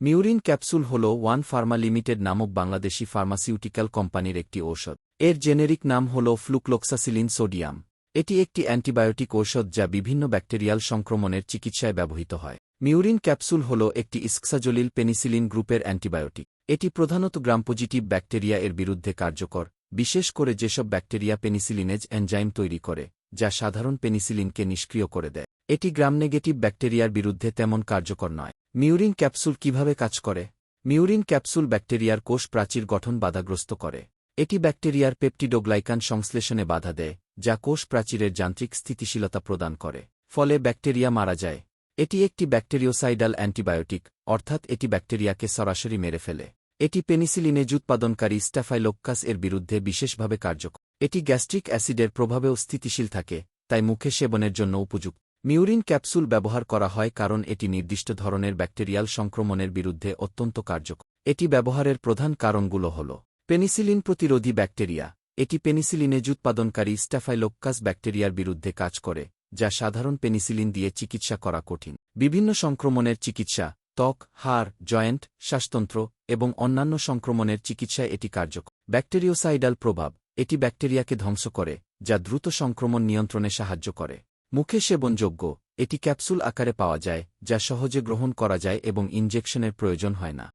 Murein capsule হল one Pharma limited নামক Bangladeshi pharmaceutical কোম্পানির একটি ঔষধ। এর জেনেরিক নাম হল ফ্লুক্লোক্সাসিলিন সোডিয়াম। এটি একটি অ্যান্টিবায়োটিক ঔষধ যা বিভিন্ন ব্যাকটেরিয়াল সংক্রমণের চিকিৎসায় ব্যবহৃত হয়। মিউরিন ক্যাপসুল হল একটি ইস্কসাজলিল পেনিসিলিন গ্রুপের অ্যান্টিবায়োটিক। এটি প্রধানত গ্রাম পজিটিভ ব্যাকটেরিয়া এর বিরুদ্ধে কার্যকর, বিশেষ করে যেসব ব্যাকটেরিয়া পেনিসিলিনেজ এনজাইম তৈরি করে, যা সাধারণ পেনিসিলিনকে নিষ্ক্রিয় করে দেয়। এটি গ্রাম নেগেটিভ ব্যাকটেরিয়ার বিরুদ্ধে তেমন কার্যকর নয়। মিউরিন ক্যাপসুল কীভাবে কাজ করে? মিউরিন ক্যাপসুল ব্যাকটেরিয়ার কোষ প্রাচীর গঠন বাধাগ্রস্ত করে। এটি ব্যাকটেরিয়ার পেপটিডোগ্লাইকান সংশ্লেষণে বাধা দেয়, যা কোষ প্রাচীরের যান্ত্রিক স্থিতিশীলতা প্রদান করে, ফলে ব্যাকটেরিয়া মারা যায়। এটি একটি ব্যাকটেরিওসাইডাল অ্যান্টিবায়োটিক, অর্থাৎ এটি ব্যাকটেরিয়াকে সরাসরি মেরে ফেলে। এটি পেনিসিলিনেজ উৎপাদনকারী স্ট্যাফাইলোক্কাস এর বিরুদ্ধে বিশেষভাবে কার্যকর। এটি গ্যাস্ট্রিক অ্যাসিডের প্রভাবেও স্থিতিশীল থাকে, তাই মুখে সেবনের জন্য উপযুক্ত। মিউরিন ক্যাপসুল ব্যবহার করা হয় কারণ এটি নির্দিষ্ট ধরনের ব্যাকটেরিয়াল সংক্রমণের বিরুদ্ধে অত্যন্ত কার্যকর। এটি ব্যবহারের প্রধান কারণগুলো হল পেনিসিলিন প্রতিরোধী ব্যাকটেরিয়া। এটি পেনিসিলিনেজ উৎপাদনকারী স্ট্যাফাইলোক্কাস ব্যাকটেরিয়ার বিরুদ্ধে কাজ করে, যা সাধারণ পেনিসিলিন দিয়ে চিকিৎসা করা কঠিন। বিভিন্ন সংক্রমণের চিকিৎসা, ত্বক, হাড়, জয়েন্ট, শ্বাসতন্ত্র এবং অন্যান্য সংক্রমণের চিকিৎসায় এটি কার্যকর। ব্যাকটেরিওসাইডাল প্রভাব, এটি ব্যাকটেরিয়াকে ধ্বংস করে, যা দ্রুত সংক্রমণ নিয়ন্ত্রণে সাহায্য করে। মুখে সেবনযোগ্য, এটি ক্যাপসুল আকারে পাওয়া যায়, যা সহজে গ্রহণ করা যায় এবং ইনজেকশনের প্রয়োজন হয় না।